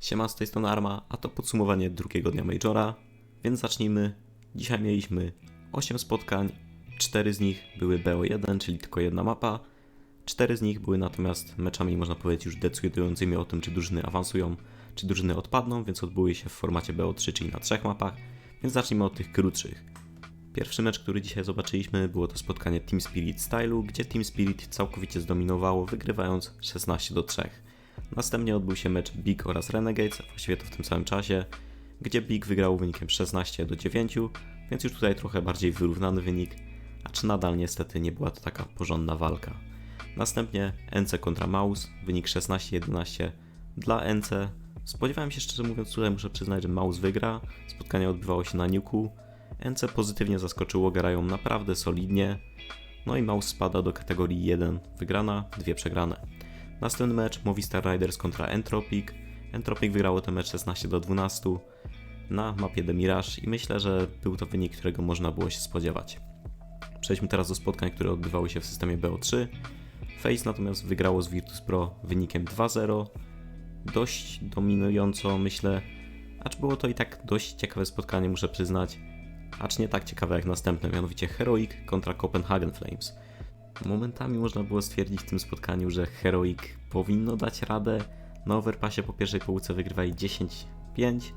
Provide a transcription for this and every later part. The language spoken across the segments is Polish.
Siema, z tej strony Arma, a to podsumowanie drugiego dnia Majora, więc zacznijmy. Dzisiaj mieliśmy 8 spotkań, 4 z nich były BO1, czyli tylko jedna mapa, 4 z nich były natomiast meczami, można powiedzieć, już decydującymi o tym, czy drużyny awansują, czy drużyny odpadną, więc odbyły się w formacie BO3, czyli na trzech mapach, więc zacznijmy od tych krótszych. Pierwszy mecz, który dzisiaj zobaczyliśmy, było to spotkanie Team Spirit Stylu, gdzie Team Spirit całkowicie zdominowało, wygrywając 16 do 3. Następnie odbył się mecz Big oraz Renegades, właściwie to w tym samym czasie, gdzie Big wygrał wynikiem 16 do 9, więc już tutaj trochę bardziej wyrównany wynik, acz nadal niestety nie była to taka porządna walka. Następnie NC kontra Maus, wynik 16-11 dla NC. Spodziewałem się szczerze mówiąc, tutaj muszę przyznać, że Maus wygra. Spotkanie odbywało się na Nuku. NC pozytywnie zaskoczyło, grają naprawdę solidnie. No i Maus spada do kategorii 1 wygrana, dwie przegrane. Następny mecz Movistar Riders kontra Entropic. Entropic wygrało ten mecz 16 do 12 na mapie The Mirage i myślę, że był to wynik, którego można było się spodziewać. Przejdźmy teraz do spotkań, które odbywały się w systemie BO3. Face natomiast wygrało z Virtus Pro wynikiem 2-0. Dość dominująco myślę, acz było to i tak dość ciekawe spotkanie, muszę przyznać. Acz nie tak ciekawe jak następne, mianowicie Heroic kontra Copenhagen Flames. Momentami można było stwierdzić w tym spotkaniu, że Heroic powinno dać radę. Na overpassie po pierwszej połówce wygrywali 10-5,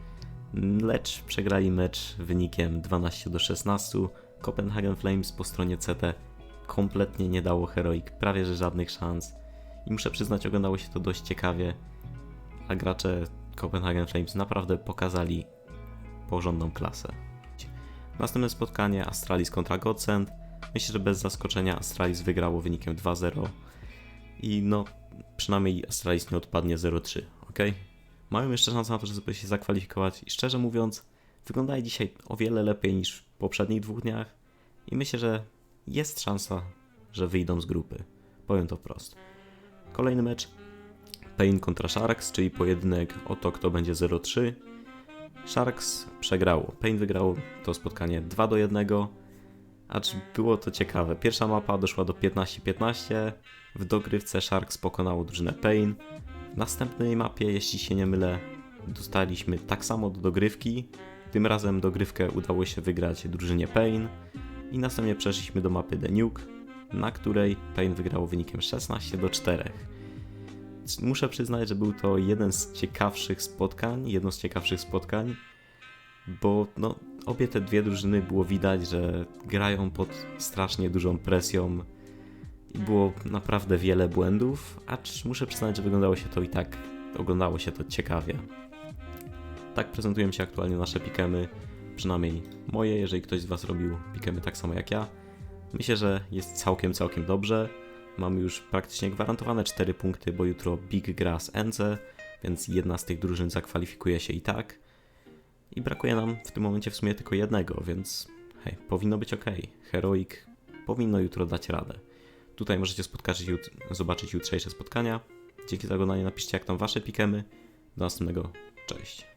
lecz przegrali mecz wynikiem 12 do 16. Copenhagen Flames po stronie CT kompletnie nie dało Heroic prawie że żadnych szans. I muszę przyznać, oglądało się to dość ciekawie, a gracze Copenhagen Flames naprawdę pokazali porządną klasę. Następne spotkanie Astralis kontra Godsend. Myślę, że bez zaskoczenia Astralis wygrało wynikiem 2-0 i no przynajmniej Astralis nie odpadnie 0-3, ok? Mają jeszcze szansę na to, żeby się zakwalifikować i szczerze mówiąc wyglądają dzisiaj o wiele lepiej niż w poprzednich dwóch dniach i myślę, że jest szansa, że wyjdą z grupy. Powiem to wprost. Kolejny mecz Pain kontra Sharks, czyli pojedynek o to, kto będzie 0-3. Sharks przegrało. Pain wygrał to spotkanie 2 do 1. Acz było to ciekawe. Pierwsza mapa doszła do 15-15. W dogrywce Sharks pokonało drużynę Pain. W następnej mapie, jeśli się nie mylę, dostaliśmy tak samo do dogrywki. Tym razem dogrywkę udało się wygrać drużynie Pain. I następnie przeszliśmy do mapy The Nuke, na której Pain wygrało wynikiem 16 do 4. Muszę przyznać, że był to jeden z ciekawszych spotkań, jedno z ciekawszych spotkań, bo no, obie te dwie drużyny było widać, że grają pod strasznie dużą presją i było naprawdę wiele błędów, acz muszę przyznać, że wyglądało się to i tak, oglądało się to ciekawie. Tak prezentują się aktualnie nasze pikemy, przynajmniej moje, jeżeli ktoś z Was robił pikemy tak samo jak ja. Myślę, że jest całkiem, całkiem dobrze. Mamy już praktycznie gwarantowane 4 punkty, bo jutro Big gra z NC, więc jedna z tych drużyn zakwalifikuje się i tak. I brakuje nam w tym momencie w sumie tylko jednego, więc hej, powinno być ok. Heroic powinno jutro dać radę. Tutaj możecie spotkać, zobaczyć jutrzejsze spotkania. Dzięki za oglądanie, napiszcie jak tam wasze pikemy. Do następnego, cześć.